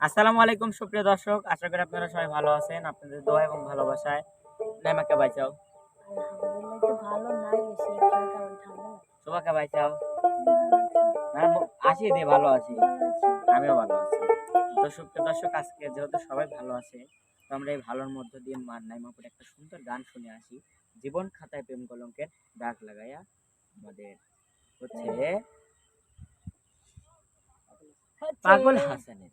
আসসালামু আলাইকুম সুপ্রিয় দর্শক। আশা করি আপনারা সবাই ভালো আছেন। আপনাদের দোয়া এবং ভালোবাসায় নাইমাকে বাঁচাও দে ভালো আছি। আমিও ভালো আছি। তো সুপ্রিয় দর্শক আজকে যেহেতু সবাই ভালো আছে তো আমরা এই ভালোর মধ্য দিয়ে মার নাইমাপুর একটা সুন্দর গান শুনে আসি। জীবন খাতায় প্রেম কলঙ্কের দাগ লাগাইয়া আমাদের হচ্ছে হ্যাঁ। পাগল হাসানের।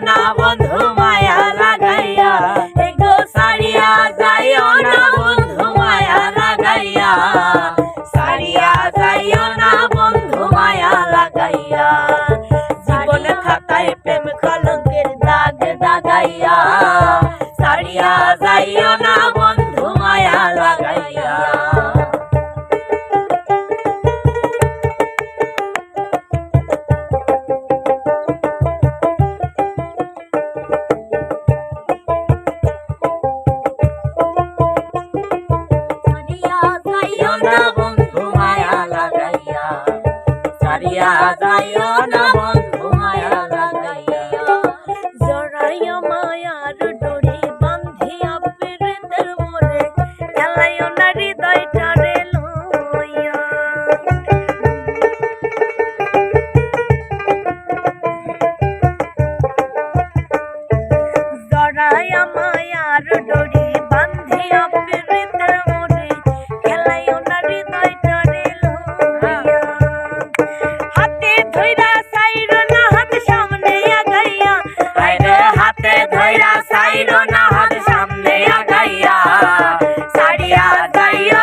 না বন্ধু হারিয়া যাইও না বন্ধু মায়া লাগাইয়া। জড়াইও মায়ার ডোরি বান্ধিয়া পেরেদের মোরে খেলাইও নারী ganhar, ganhar.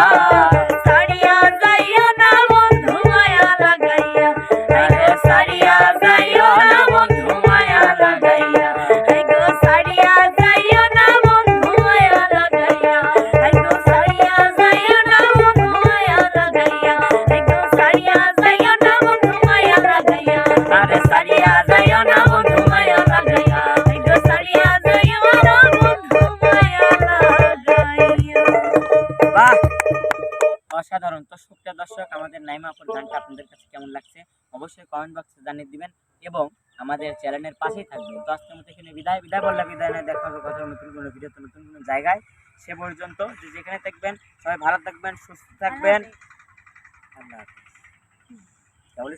না অসাধারণ। তো সুপ্রিয় দর্শক আমাদের নাইমা আপুর গানটা আপনাদের কাছে কেমন লাগছে অবশ্যই কমেন্ট বক্সে জানিয়ে দিবেন এবং আমাদের চ্যানেলের পাশেই থাকবেন তো আজকের মতো এখানে বিদায়। বিদায় বললে বিদায় নেই দেখা হবে কথা নতুন কোনো ভিডিওতে নতুন কোনো জায়গায়। সে পর্যন্ত যে যেখানে থাকবেন সবাই ভালো থাকবেন সুস্থ থাকবেন। আল্লাহ হাফেজ। তাহলে